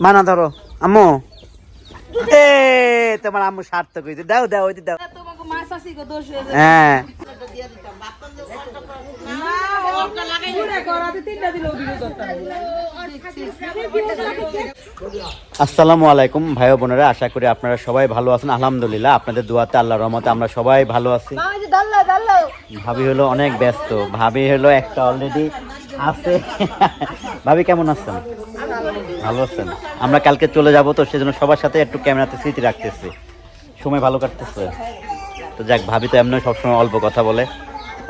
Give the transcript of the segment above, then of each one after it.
মানা ধরো, আম্মু। এ, তোমার আম্মু সার্থক হয়েছে দাও দাও, ওই দাও। হয়ে। আসসালামু আলাইকুম, ভাই বোনেরা, আশা করি আপনারা সবাই ভালো আছেন। আলহামদুলিল্লাহ, আপনাদের দোয়াতে আল্লাহ রহমতে আমরা সবাই ভালো আছি। ভাবি হলো অনেক ব্যস্ত। ভাবি হলো একটা অলরেডি আছে। ভাবি কেমন আছেন? ভালো আছেন? আমরা কালকে চলে যাব তো সেজন্য সবার সাথে একটু ক্যামেরাতে স্মৃতি রাখতেছি। সময় ভালো কাটতেছে। তো যাক ভাবি তো এমনি সবসময় অল্প কথা বলে।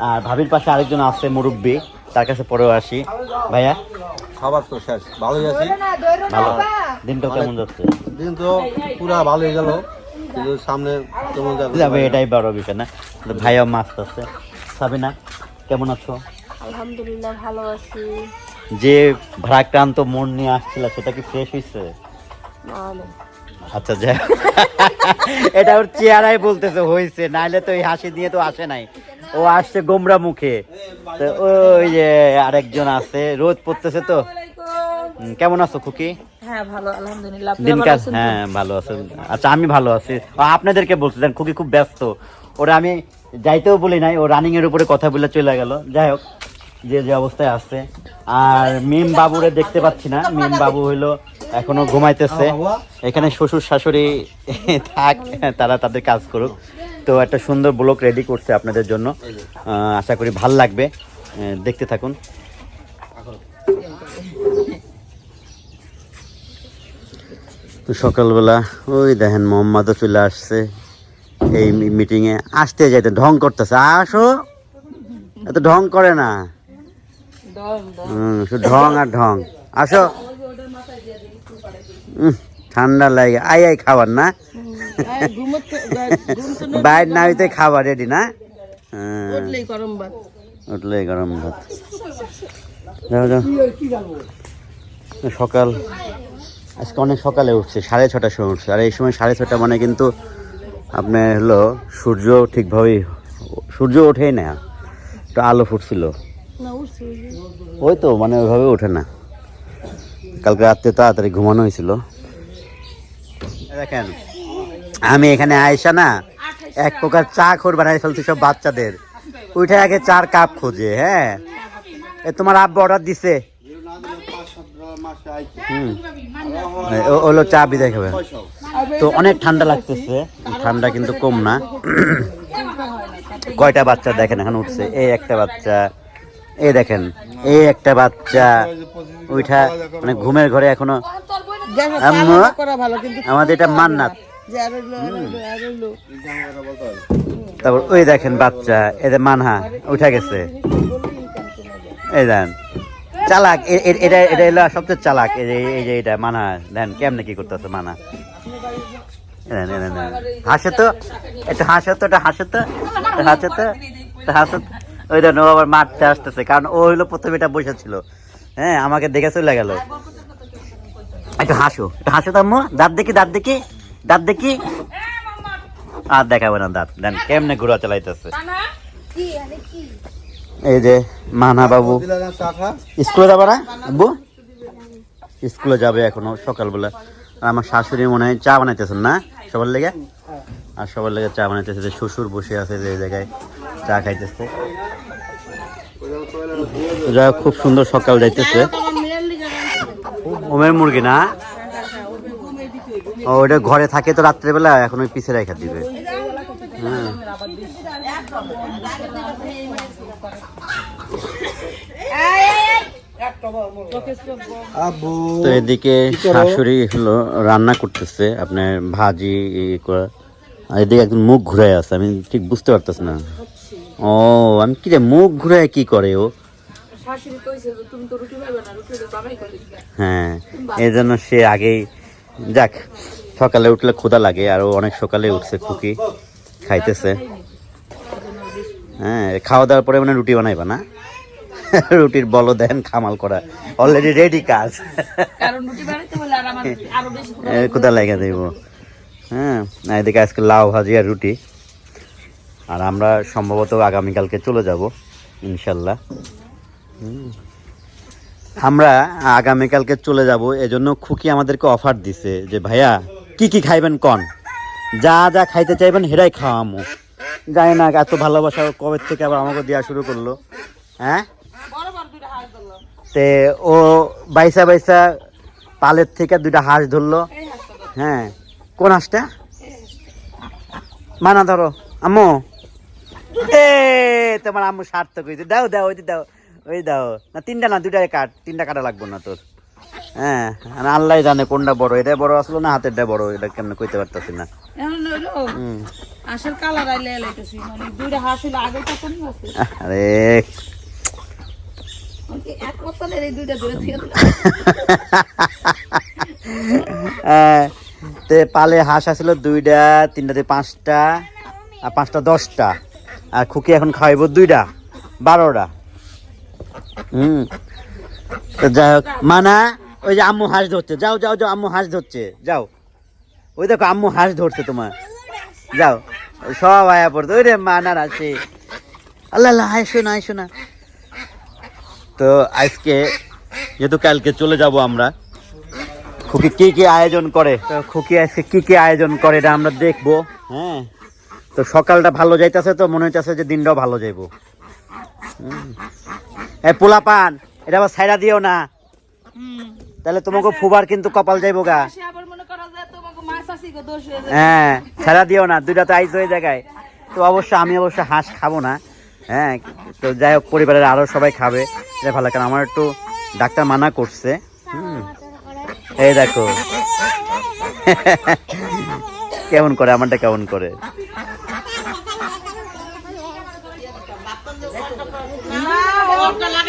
আর ভাবির পাশে আরেকজন আছে মুরব্বী তার কাছে পরেও আসি। ভাইয়া? খাবার তো শেষ। ভালোই আছি। ভালো। দিনটা কেমন যাচ্ছে? দিন তো পুরা ভালো হয়ে গেল। কিন্তু সামনে কেমন যাবে? যাবে এটাই বড় বিষয় না? ভাইয়া মাছ আছে। সাবিনা কেমন আছো? আলহামদুলিল্লাহ ভালো আছি। যে ভারাক্রান্ত মন নিয়ে আসছিল সেটা কি ফ্রেশ হয়েছে আচ্ছা যা এটা ওর চেহারাই বলতেছে হয়েছে নাইলে তো এই হাসি দিয়ে তো আসে নাই। ও আসছে গোমরা মুখে। তো ওই যে আরেকজন আছে রোদ পড়তেছে তো। কেমন আছো খুকি? হ্যাঁ ভালো আছেন হ্যাঁ ভালো আছে। আচ্ছা আমি ভালো আছি। আপনাদেরকে বলছিলেন খুকি খুব ব্যস্ত। ওরা আমি যাইতেও বলি নাই ও রানিং এর উপরে কথা বলে চলে গেল। যাই হোক যে যে অবস্থায় আছে। আর মিম বাবুরে দেখতে পাচ্ছি না। মিম বাবু হইল এখনও ঘুমাইতেছে। এখানে শ্বশুর শাশুড়ি থাক, তারা তাদের কাজ করুক। তো একটা সুন্দর ব্লক রেডি করছে আপনাদের জন্য। আশা করি ভালো লাগবে। দেখতে থাকুন। তো সকালবেলা ওই দেখেন মোহাম্মদও চলে আসছে। এই মিটিংয়ে আসতে যাইতে ঢং করতেছে। আসো। এত ঢং করে না। ঢং আর ঢং। আসো। ঠান্ডা লাগে। আই আই খাবার না? বাইর না হইতে খাবার রেডি না? উঠলেই গরম ভাত। উঠলে গরম ভাত। যাও যাও। সকাল। আজকে অনেক সকালে উঠছে সাড়ে ছটার সময় উঠছে। আর এই সময় সাড়ে ছটা মানে কিন্তু আপনার হলো সূর্য ঠিকভাবেই সূর্য ওঠেই না। একটু আলো ফুটছিল। ওই তো মানে ওইভাবে ওঠে না। কালকে রাত্রে তাড়াতাড়ি ঘুমানো হয়েছিল। দেখেন, আমি এখানে আয়সা না, এক প্রকার চা খোর বানাই ফেলছি সব বাচ্চাদের। ওইটা আগে চার কাপ খোঁজে হ্যাঁ। এ, তোমার আব্বা অর্ডার দিছে। ওগুলো চা বিদায় খাবে। তো অনেক ঠান্ডা লাগতেছে। ঠান্ডা কিন্তু কম না। কয়টা বাচ্চা দেখেন, এখন উঠছে। এই একটা বাচ্চা। এই দেখেন, এই একটা বাচ্চা উঠা মানে ঘুমের ঘরে এখনও আমাদের এটা মান্নাত। তারপর ওই দেখেন বাচ্চা এদের মানহা উঠা গেছে এই দেন, চালাক এটা এটা হলো সবচেয়ে চালাক এই যে এটা মানা দেন, কেমনে কি করতেছে মানা। হাসে তো একটু হাসে তো, এটা হাসে তো হাসে তো হাসে তো। ওই দেন ও আবার মারতে আসতেছে, কারণ ও হইল প্রথমে এটা বসেছিল হ্যাঁ আমাকে দেখে চলে গেল। একটু হাসো একটু হাসো তো দাঁত দেখি দাঁত দেখি দাঁত দেখি। আর দেখাবে না দাঁত, দেন কেমনে ঘোরা চালাইতেছে। এই যে মানা বাবু। স্কুলে যাবে না, আব্বু? স্কুলে যাবে এখনও সকালবেলা। আর আমার শাশুড়ি মনে হয় চা বানাইতেছেন না সবার লেগে? আর সবার লেগে চা বানাইতেছে যে শ্বশুর বসে আছে যে জায়গায়। চা খাইতেছে। যাই খুব সুন্দর সকাল যাইতেছে। ওমের মুরগি না? ও, ওটা ঘরে থাকে তো রাত্রেবেলা, এখন ওই পিছে রেখা দিবে। এদিকে শাশুড়ি হলো, রান্না করতেছে, আপনার ভাজি এদিকে একদম মুখ ঘুরাই আছে, আমি ঠিক বুঝতে পারতেছি না। ও আমি কি রে মুখ ঘুরায় কি করে ও? হ্যাঁ এই জন্য সে আগেই যাক সকালে উঠলে ক্ষুধা লাগে আর অনেক সকালে উঠছে খুকি খাইতেছে। হ্যাঁ খাওয়া দাওয়ার পরে মানে রুটি বানাইবা না? রুটির বলো দেন খামাল করা অলরেডি রেডি কাজ। কোথায় লেগে দেব হ্যাঁ এদিকে আজকে লাউ ভাজি আর রুটি। আর আমরা সম্ভবত আগামীকালকে চলে যাব, ইনশাল্লাহ। আমরা আগামীকালকে চলে যাব, এজন্য খুকি আমাদেরকে অফার দিছে যে, ভাইয়া, কি কি খাইবেন কন? যা যা খাইতে চাইবেন হেরাই খাওয়ামো। জানি না এত ভালোবাসা কবে থেকে আবার আমাকে দেওয়া শুরু করল হ্যাঁ? তে ও বাইসা বাইসা পালের থেকে দুইটা হাঁস ধরলো। হ্যাঁ? কোন হাঁসটা? মানা ধরো। আম্মু এ তোমার আম্মু সার্থক হয়েছে। দাও দাও ওই দাও ওই দাও। না তিনটা না দুইটা কাট তিনটা কাটা লাগবো না তোর। হ্যাঁ আর আল্লাহ জানে কোনটা বড় এটা বড় আসলো না হাতেরটা বড় এটা কেমন কইতে পারতাছি না। কালার আইলে মানে দুইটা হাঁস হইলে আগে তো কোন আছে। আরে। এক বছরের এই দুইটা ধরে দিয়ে তে পালে হাঁস আসলো দুইটা তিনটাতে পাঁচটা আর পাঁচটা দশটা। আর খুকি এখন খাওয়াইব দুইটা বারোটা। হুম। যাই হোক মানা ওই যে আম্মু হাঁস ধরছে। যাও যাও যাও আম্মু হাঁস ধরছে। যাও। ওই দেখো আম্মু হাঁস ধরছে তোমার। যাও। সব আয়া পড়তো ওই রে মানার আছে আল্লাহ আল্লাহ না আইসো না তো আজকে যেহেতু কালকে চলে যাব আমরা খুকি কি কি আয়োজন করে? তো খুকি আজকে কি কি আয়োজন করে এটা আমরা দেখব। হ্যাঁ। তো সকালটা ভালো যাইতেছে তো, মনে হইতেছে যে দিনটাও ভালো যাইবো। এই পোলা পান এটা আবার সাইডা দিও না। তাহলে তোমাকে ফুবার কিন্তু কপাল যাইবো গা। হয়ে ছাড়া দিও না, দুইটা তো আইস হয়ে জায়গায়। তো অবশ্য আমি অবশ্য হাঁস খাব না। হ্যাঁ তো যাই হোক, পরিবারের আরও সবাই খাবে। এটা ভালো কারণ আমার একটু ডাক্তার মানা করছে। এই দেখো। কেমন করে, আমারটা কেমন করে?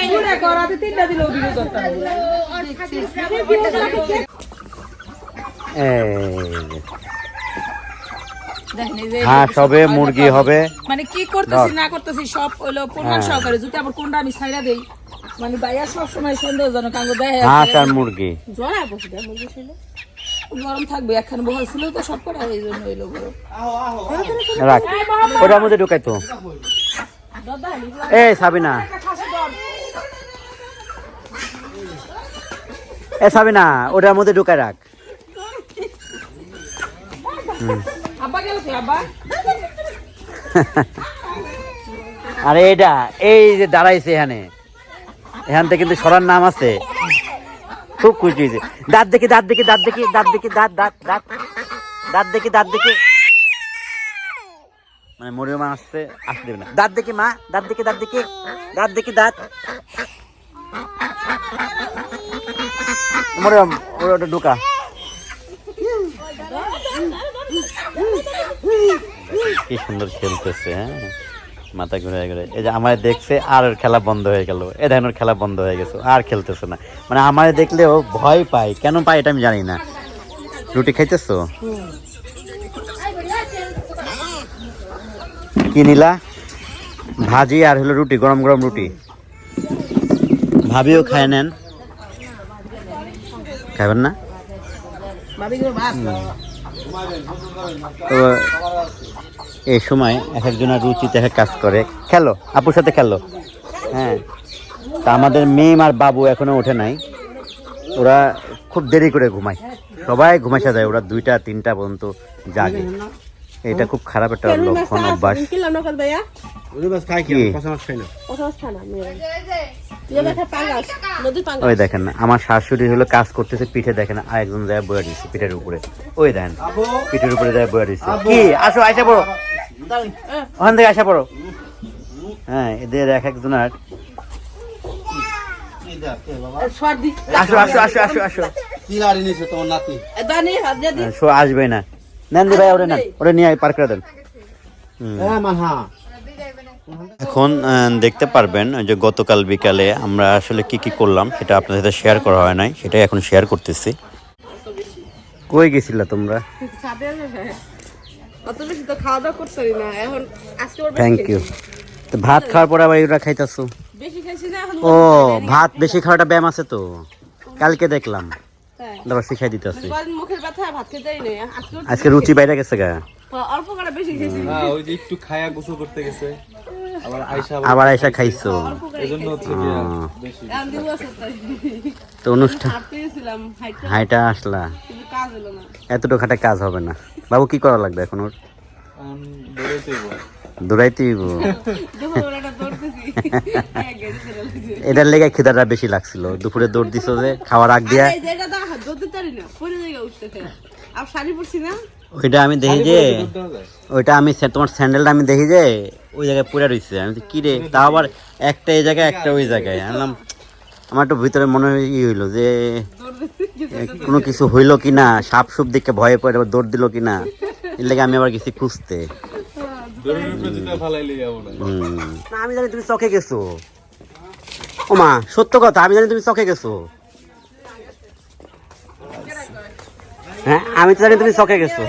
ঘুরে করাতে তিনটা দিলেও দিলে দরকার এই, দেখেন এই যে হাঁস হবে মুরগি হবে। মানে কি করতেছি না করতেছি সব হইল প্রমাণ হ্যাঁ। সহকারে। যদি আবার কোনটা আমি ছাইড়া দেই মানে বাইয়া সব সময় সন্দেহজনক আঙ্গ দেয় হাঁস আর মুরগি। জড়ায় বসে দেয় মুরগি ছিল। গরম থাকবে একখানে বহাল ছিল তো সব করে এই জন্য হইল গরম। রাখ। ওটার মধ্যে ঢুকাই তো। এ সাবিনা। এ সাবিনা ওটার মধ্যে ঢুকাই রাখ। আরে এটা এই যে দাঁড়াইছে এখানে। এখান থেকে কিন্তু সরার নাম আছে। খুব খুশি হয়েছে। দাঁত দেখি দাঁত দেখি দাঁত দেখি দাঁত দেখি দাঁত দাঁত দাঁত। দাঁত দেখি দাঁত দেখি। মানে মরিও মা আসতে আসতে দেবে না। দাঁত দেখি মা দাঁত দেখি দাঁত দেখি। দাঁত দেখি দাঁত। মরিয়ম ওটা ঢুকা। কি সুন্দর খেলতেছে হ্যাঁ? মাথা ঘুরে ঘুরে। এই যে আমার দেখছে, আর ওর খেলা বন্ধ হয়ে গেল। এ দেখেন খেলা বন্ধ হয়ে গেছে আর খেলতেছে না। মানে আমার দেখলে ও ভয় পায়। কেন পায় এটা আমি জানি না। রুটি খাইতেছো? কি নিলা? ভাজি আর হলো রুটি, গরম গরম রুটি। ভাবিও খায় নেন। খাবেন না? তো এই সময় এক একজনের রুচিতে এক এক কাজ করে। খেলো আপুর সাথে খেলো। হ্যাঁ। তা আমাদের মেম আর বাবু এখনও ওঠে নাই। ওরা খুব দেরি করে ঘুমায়। সবাই ঘুমাইসা যায় ওরা দুইটা তিনটা পর্যন্ত জাগে। এটা খুব খারাপ একটা লক্ষণ অভ্যাস। কি? পাঙ্গাস। ওই দেখেন না আমার শাশুড়ি হলো কাজ করতেছে পিঠে দেখেন আর একজন যায় বয়ে দিচ্ছে পিঠের উপরে। ওই দেখেন পিঠের উপরে যায় বয়ে দিচ্ছে কি? আসো আসা পড়ো। ওখান থেকে আসা পড়ো। হ্যাঁ এদের এক কে বাবা? আসো আসো আসো আসো আসো। শো আসবে না। নেন ভাই ওরে নেন ওরে নিয়ে পার করে দেন। হ্যাঁ হ্যাঁ এখন দেখতে পারবেন যে গতকাল বিকালে আমরা আসলে কি কি করলাম সেটা আপনাদের সাথে শেয়ার করা হয় নাই সেটাই এখন শেয়ার করতেছি। কই গেছিলা তোমরা? অত বেশি তো খাওয়া দাওয়া করতে পারি না এখন আজকে থ্যাংক ইউ তো ভাত খাওয়ার পরে আবার এগুলা খাইতাছো? বেশি খাইছি না এখন ও ভাত বেশি খাওয়াটা ব্যায়াম আছে তো? কালকে দেখলাম। দাবার শিখাই দিতেছি। বলেন মুখের ব্যথা ভাত খেতেই নেই। আজকে আজকে রুচি বাইরে গেছে গা? অল্প করে বেশি খেয়েছি হ্যাঁ ওই যে একটু খায়া গোসল করতে গেছে। আবার আইসা এসে খাইছো। তো অনুষ্ঠান হাইটা আসলা। এতটুকু খাটে কাজ হবে না। বাবু কি করা লাগবে এখন ওর? দৌড়াইতে এটার লেগে খিদাটা বেশি লাগছিল। দুপুরে দৌড় দিছো যে খাওয়ার আগ দিয়া এই জায়গাটা দৌড়তে পারি না। পরে জায়গা উঠতেছে? আর শাড়ি পরছি না? ওইটা আমি দেখি যে ওইটা আমি তোমার স্যান্ডেলটা আমি দেখি যে ওই জায়গায় পড়ে রয়েছে আমি কি রে তাও আবার একটা এই জায়গায়, একটা ওই জায়গায়? আমি বললাম, আমার একটু ভিতরে মনে ই হইল যে কোনো কিছু হইল কি না? সাপ সুপ দেখে ভয়ে পড়ে দৌড় দিল কি না? এর লেগে আমি আবার গেছি খুঁজতে। আমি জানি তুমি চকে গেছো। ও মা, সত্য কথা, আমি জানি তুমি চকে গেছো। হ্যাঁ আমি তো জানি তুমি চকে গেছো।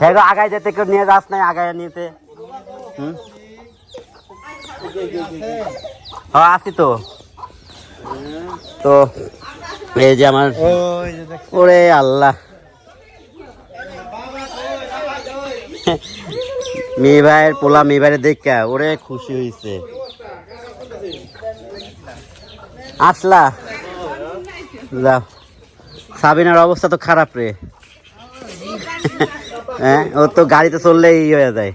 হ্যাঁ আগায় যেতে কেউ নিয়ে যাস নাই, আগায় নিতে। হুম? আছি তো। তো, এই যে আমার ওরে আল্লাহ। মেয়ে ভাইয়ের পোলা, মেয়ে ভাইয়ের দেখা, ওরে খুশি হয়েছে আসলা। সাবিনার অবস্থা তো খারাপ রে। হ্যাঁ? ও তো গাড়িতে চললেই হয়ে যায়।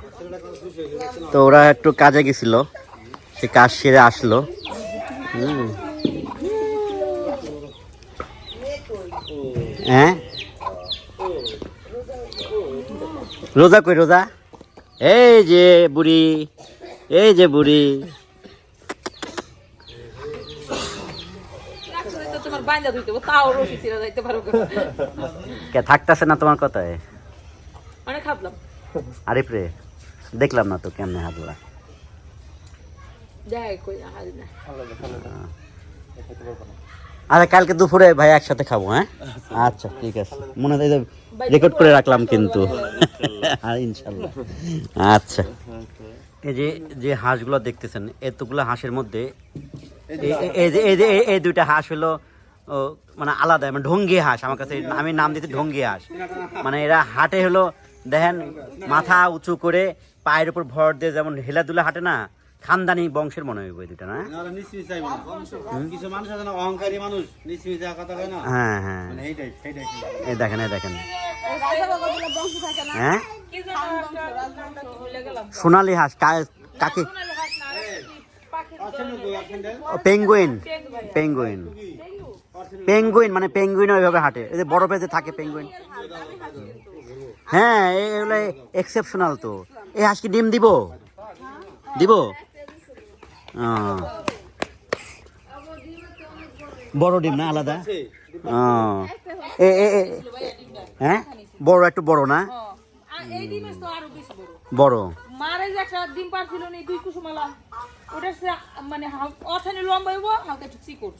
তো ওরা একটু কাজে গেছিল। সে কাজ সেরে আসলো। হ্যাঁ? রোজা কই রোজা? এই যে বুড়ি এই যে বুড়ি। থাকতেছে না তোমার কথায়? অনেক হাতলাম আরিফ রে দেখলাম না তো কেমনে হাতলা যাই কই হারি না। আরে কালকে দুপুরে ভাই একসাথে খাব হ্যাঁ? আচ্ছা ঠিক আছে। মনে হয় রেকর্ড করে রাখলাম কিন্তু। ইনশাল্লাহ। আচ্ছা। এই যে যে হাঁসগুলো দেখতেছেন এতগুলো হাঁসের মধ্যে এই- যে এই যে এই- দুইটা হাঁস হলো ও, মানে আলাদা মানে ঢঙ্গি হাঁস। আমার কাছে আমি নাম দিতে ঢঙ্গি হাঁস। মানে এরা হাটে হলো দেখেন মাথা উঁচু করে পায়ের উপর ভর দিয়ে যেমন হেলাদুলা হাঁটে না খানদানি বংশের মনে হইব দুইটা না? কিছু মানুষ আছে না অহংকারী মানুষ কথা কয় না? হ্যাঁ হ্যাঁ। মানে এই দেখেন এই দেখেন। হ্যাঁ? সোনালি হাঁস কাকে? পেঙ্গুইন। পেঙ্গুইন। পেঙ্গুইন মানে পেঙ্গুইন ওইভাবে হাঁটে। এই যে বরফে যে থাকে পেঙ্গুইন। হ্যাঁ এগুলো এক্সেপশনাল তো। এ হাঁস কি ডিম দিব? দিব? বড় ডিম না আলাদা? এ এ এ- হ্যাঁ? বড় একটু বড় না? বড়। বড় মারে যে একটা ডিম পারছিল নি দুই কুসুমালা। ওটা মানে অথানি লম্বা হইব হালকা একটু চিকন। ও।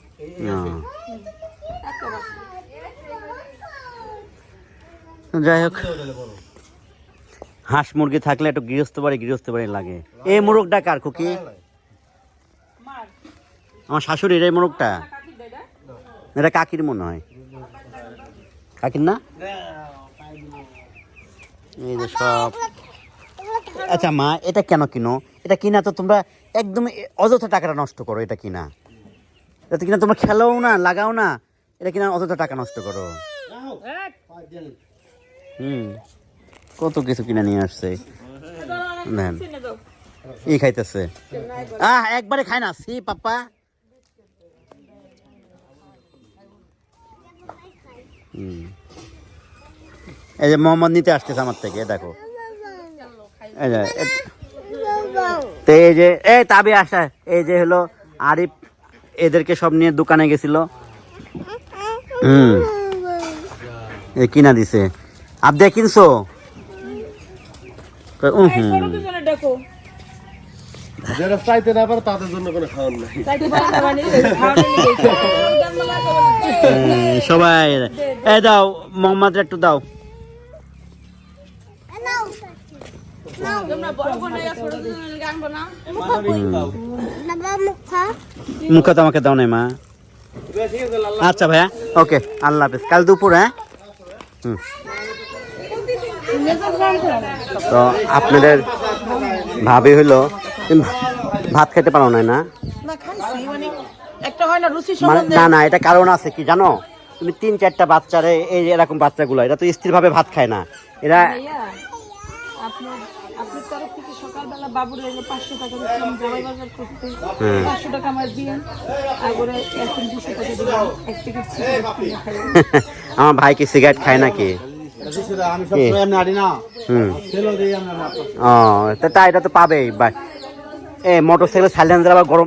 একটা বাস। যাই হোক। হাঁস মুরগি থাকলে একটু গৃহস্থ বাড়ি গৃহস্থ বাড়ি লাগে। এই মোরগটা কার খুকি? আমার শাশুড়ির এই মোরগটা? এটা কাকির মনে হয়। কাকির না? এই যে সব। আচ্ছা মা এটা কেন কিনো? এটা কিনা তো তোমরা একদম অযথা টাকাটা নষ্ট করো এটা কিনা। এটা কিনা তোমরা খেলাও না লাগাও না। এটা কিনা অযথা টাকা নষ্ট করো। হুম। কত কিছু কিনে নিয়ে আসছে? নেন। ই খাইতেছে। আহ, একবারে খায় না। সি হুম। এই যে মোহাম্মদ নিতে আসতেছে আমার থেকে দেখো। এই যে তো এই যে, এই তাবে আসা, এই যে হলো আরিফ, এদেরকে সব নিয়ে দোকানে গেছিল। হুম। এ কিনা দিছে। আপ দিয়ে কিনছো যারা চাইতে না পারে তাদের জন্য কোনো খাওয়ার নাই। চাইতে পারে না মানে সবাই এ দাও মোহাম্মদ একটু দাও। মুখে তো আমাকে দাও নাই মা। আচ্ছা ভাইয়া। ওকে আল্লাহ হাফিজ। কাল দুপুর হ্যাঁ? হুম তো আপনাদের ভাবি হইল তুমি ভাত খেতে পারো না? না না মানে না মানে না না এটা কারণ আছে কি জানো? তুমি তিন চারটা বাচ্চারে এই এরকম বাচ্চাগুলো এটা তো স্থির ভাবে ভাত খায় না। এরা ভাইয়া আপনার আপনার তরফ থেকে সকালবেলা বাবুর পাঁচশো টাকা দিচ্ছিলাম জামাই বাজার করতে পাঁচশো টাকা আমার দিয়েন তারপরে এখন দুশো টাকা দিলাম এক প্যাকেট সিগারেট আমার ভাই কি সিগারেট খায় নাকি? তা এটা তো পাবেই বা এ মোটর সাইকেল সাইলেন্সার আবার গরম